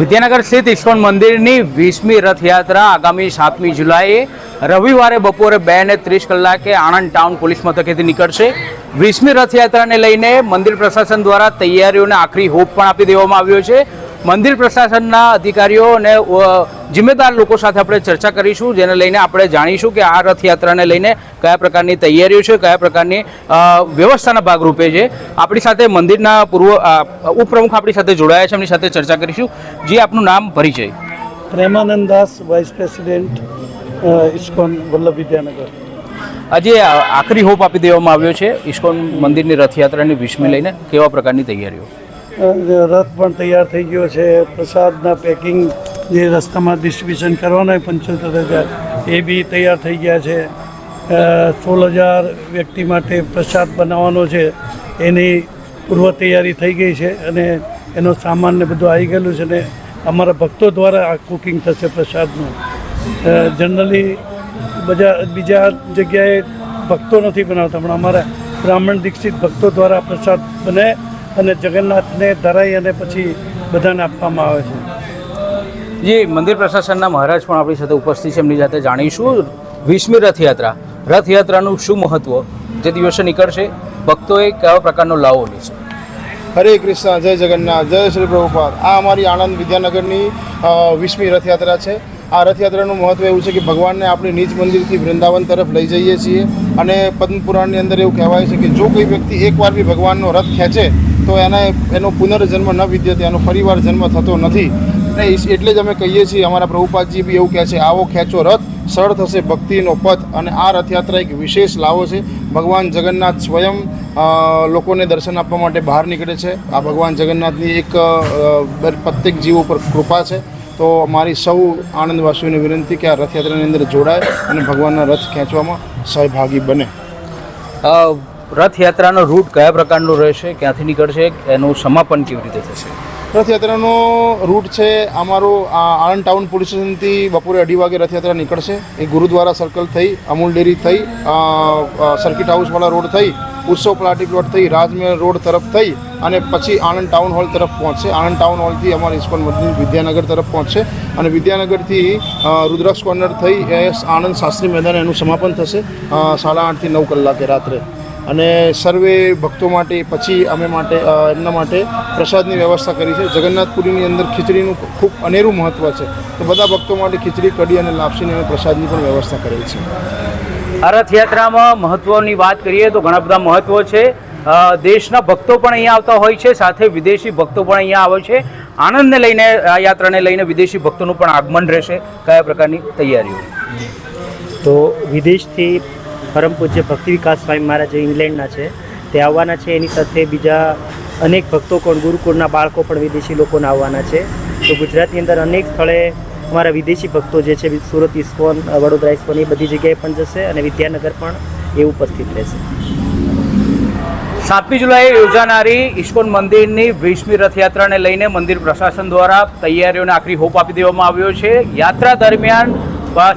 વિદ્યાનગર સ્થિત ઇસ્કોન મંદિરની વીસમી રથયાત્રા આગામી સાતમી જુલાઈએ રવિવારે બપોરે બે ને ત્રીસ કલાકે આણંદ ટાઉન પોલીસ મથકેથી નીકળશે. વીસમી રથયાત્રાને લઈને મંદિર પ્રશાસન દ્વારા તૈયારીઓને આખરી હોપ પણ આપી દેવામાં આવ્યો છે. મંદિર પ્રશાસનના અધિકારીઓ અને જિમ્મેદાર લોકો સાથે આપણે ચર્ચા કરીશું જેને લઈને આપણે જાણીશું કે આ રથયાત્રાને લઈને કયા પ્રકારની તૈયારીઓ છે કયા પ્રકારની વ્યવસ્થાના ભાગરૂપે છે. આપણી સાથે મંદિરના પૂર્વ ઉપપ્રમુખ આપણી સાથે જોડાયા છે એમની સાથે ચર્ચા કરીશું. જે આપનું નામ પરિચય. Premanand Das vice president ISKCON Vallabh Vidyanagar. આજે આખરી હોપ આપી દેવામાં આવ્યો છે ઇસ્કોન મંદિરની રથયાત્રાની વીસમી લઈને કેવા પ્રકારની તૈયારીઓ? રથ પણ તૈયાર થઈ ગયો છે. પ્રસાદના પેકિંગ જે રસ્તામાં ડિસ્ટ્રીબ્યુશન કરવાના પંચોતેર હજાર એ બી તૈયાર થઈ ગયા છે. સોળ હજાર વ્યક્તિ માટે પ્રસાદ બનાવવાનો છે. એની પૂર્વ તૈયારી થઈ ગઈ છે અને એનો સામાન ને બધું આવી ગયેલું છે ને અમારા ભક્તો દ્વારા આ કુકિંગ થશે પ્રસાદનું. જનરલી બધા બીજા જગ્યાએ ભક્તો નથી બનાવતા, પણ અમારા બ્રાહ્મણ દીક્ષિત ભક્તો દ્વારા પ્રસાદ બને અને જગન્નાથને ધરાઈ અને પછી બધાને આપવામાં આવે છે. જે મંદિર પ્રશાસનના મહારાજ પણ આપણી સાથે ઉપસ્થિત છે. એમની સાથે જાણીશું. વીસમી રથયાત્રા. રથયાત્રાનું શું મહત્વ? જે દિવસે નીકળશે ભક્તોએ કેવા પ્રકારનો લાવો લેશે હરે કૃષ્ણ જય જગન્નાથ જય શ્રી પ્રભુપાદ. આ અમારી આણંદ વિદ્યાનગરની વીસમી રથયાત્રા છે. આ રથયાત્રાનું મહત્વ એવું છે કે ભગવાનને આપણે નીચ મંદિરથી વૃંદાવન તરફ લઈ જઈએ છીએ અને પદ્મપુરાણની અંદર એવું કહેવાય છે કે જો કોઈ વ્યક્તિ એકવાર બી ભગવાનનો રથ ખેંચે, તો એને એનો પુનર્જન્મ ન વિદ્યતે એનો ફરીવાર જન્મ થતો નથી. અને એટલે જ અમે કહીએ છીએ, અમારા પ્રભુપાદજી બી એવું કહે છે, આવો ખેંચો રથ, સરળ થશે ભક્તિનો પથ. અને આ રથયાત્રા એક વિશેષ લાવો છે. ભગવાન જગન્નાથ સ્વયં લોકોને દર્શન આપવા માટે બહાર નીકળે છે. આ ભગવાન જગન્નાથની એક પ્રત્યેક જીવ ઉપર કૃપા છે. તો મારી સૌ આનંદવાસીઓને વિનંતી કે આ રથયાત્રાની અંદર જોડાય અને ભગવાનના રથ ખેંચવામાં સહભાગી બને. રથયાત્રાનો રૂટ કયા પ્રકારનો રહેશે ક્યાંથી નીકળશે એનું સમાપન કેવી રીતે થશે? રથયાત્રાનો રૂટ છે અમારો આ આણંદ ટાઉન પોલીસ સ્ટેશનથી બપોરે અઢી વાગે રથયાત્રા નીકળશે. એ ગુરુદ્વારા સર્કલ થઈ અમૂલ ડેરી થઈ સર્કિટ હાઉસવાળા રોડ થઈ ઉત્સવ પ્લાટી પ્લોટ થઈ રાજમહેલ રોડ તરફ થઈ અને પછી આણંદ ટાઉન હોલ તરફ પહોંચશે. આણંદ ટાઉન હોલથી અમારી ઇસ્કોન મંદિર વિદ્યાનગર તરફ પહોંચશે અને વિદ્યાનગરથી રુદ્રાક્ષ કોર્નર થઈ એ આણંદ શાસ્ત્રી મેદાન એનું સમાપન થશે. સાડા આઠથી નવ કલાકે રાત્રે. અને સર્વે ભક્તો માટે, પછી અમે માટે એમના માટે પ્રસાદની વ્યવસ્થા કરી છે. જગન્નાથપુરીની અંદર ખીચડીનું ખૂબ અનેરું મહત્ત્વ છે. તો બધા ભક્તો માટે ખીચડી, કઢી અને લાપસીની અને પ્રસાદની પણ વ્યવસ્થા કરેલ છે. રથયાત્રામાં મહત્વની વાત કરીએ તો ઘણા બધા મહત્વ છે. દેશના ભક્તો પણ અહીંયા આવતા હોય છે, સાથે વિદેશી ભક્તો પણ અહીંયા આવે છે. આનંદને લઈને, આ યાત્રાને લઈને વિદેશી ભક્તોનું પણ આગમન રહેશે. કયા પ્રકારની તૈયારીઓ? તો વિદેશથી પરમ પૂજ્ય ભક્તિ વિકાસ સ્વામી મહારાજ ઇંગ્લેન્ડના છે, તે આવવાના છે. એની સાથે બીજા અનેક ભક્તો પણ ગુરુકુળના બાળકો પણ વિદેશી લોકોને આવવાના છે. તો ગુજરાતની અંદર અનેક સ્થળે અમારા વિદેશી ભક્તો જે છે, સુરત, ઇસ્કોન, વડોદરા, ઇસ્કોન, એ બધી જગ્યાએ પણ જશે અને વિદ્યાનગર પણ એ ઉપસ્થિત રહેશે. સાતમી જુલાઈએ યોજાનારી ઇસ્કોન મંદિરની વીસમી રથયાત્રાને લઈને મંદિર પ્રશાસન દ્વારા તૈયારીઓને આખરી હોપ આપી દેવામાં આવ્યો છે. યાત્રા દરમિયાન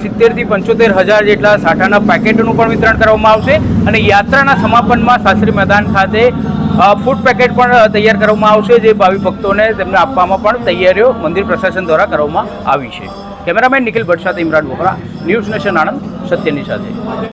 સિત્તેરથી પંચોતેર હજાર જેટલા સાઠાના પેકેટોનું પણ વિતરણ કરવામાં આવશે અને યાત્રાના સમાપનમાં શાસ્ત્રી મેદાન ખાતે ફૂડ પેકેટ પણ તૈયાર કરવામાં આવશે, જે ભાવિ ભક્તોને તેમને આપવામાં પણ તૈયારીઓ મંદિર પ્રશાસન દ્વારા કરવામાં આવી છે. કેમેરામેન નિખિલ ભટ્ટ સાથે ઇમરાન બોહરા ન્યૂઝ નેશન આણંદ, સત્યની સાથે.